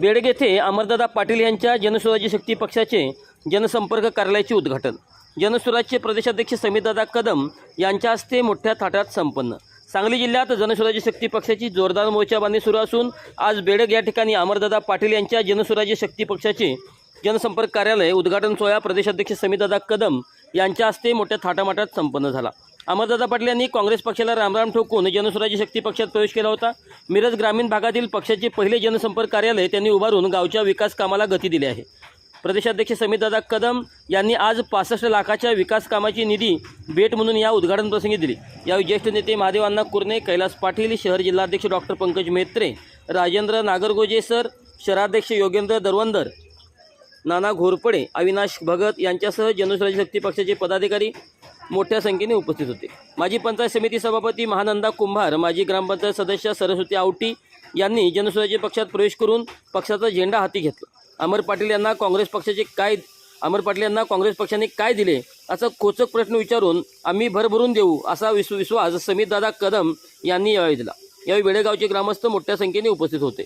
बेडग येथे अमरदादा पाटील यांच्या जनसुराज्य शक्ती पक्षाचे जनसंपर्क कार्यालयाचे उद्घाटन. जनसुराज्यचे प्रदेशाध्यक्ष समीरदादा कदम यांच्या हस्ते मोठ्या थाटात संपन्न. सांगली जिल्ह्यात जनसुराज्य शक्ती पक्षाची जोरदार मोर्चाबांधणी सुरू असून आज बेडग या ठिकाणी अमरदादा पाटील यांच्या जनसुराज्य शक्ती पक्षाचे जनसंपर्क कार्यालय उद्घाटन सोहळा प्रदेशाध्यक्ष समीरदादा कदम यांच्या हस्ते मोठ्या थाटामाटात संपन्न झाला. अमरदादा पाटील यांनी काँग्रेस पक्षाला रामराम ठोकून जनसुराज्य शक्ती पक्षात प्रवेश केला होता. मिरज ग्रामीण भागातील पक्षाचे पहिले जनसंपर्क कार्यालय त्यांनी उभारून गावच्या विकास कामाला गती दिली आहे. प्रदेशाध्यक्ष समीरदादा कदम यांनी आज पासष्ट लाखाच्या विकास कामाची निधी भेट म्हणून या उद्घाटन प्रसंगी दिली. यावेळी ज्येष्ठ नेते महादेव अण्णा कुर्णे कैलास पाटील शहर जिल्हाध्यक्ष डॉक्टर पंकज मेत्रे राजेंद्र नागरगोजे सर शहराध्यक्ष योगेंद्र दरवंदर नाना घोरपडे अविनाश भगत यांच्यासह जनसुराज्य शक्ती पक्षाचे पदाधिकारी मोठ्या संख्येने उपस्थित होते. माजी पंचायत समिती सभापती महानंदा कुंभार माजी ग्रामपंचायत सदस्य सरस्वती आवटी यांनी जनसुराज्य पक्षात प्रवेश करून पक्षाचा झेंडा हाती घेतला. अमर पाटील यांना काँग्रेस पक्षाचे काय अमर पाटील यांना काँग्रेस पक्षाने काय दिले असा खोचक प्रश्न विचारून आम्ही भरभरून देऊ असा विश्व विश्वास समीरदादा कदम यांनी यावेळी दिला. यावेळी वेडेगावचे ग्रामस्थ मोठ्या संख्येने उपस्थित होते.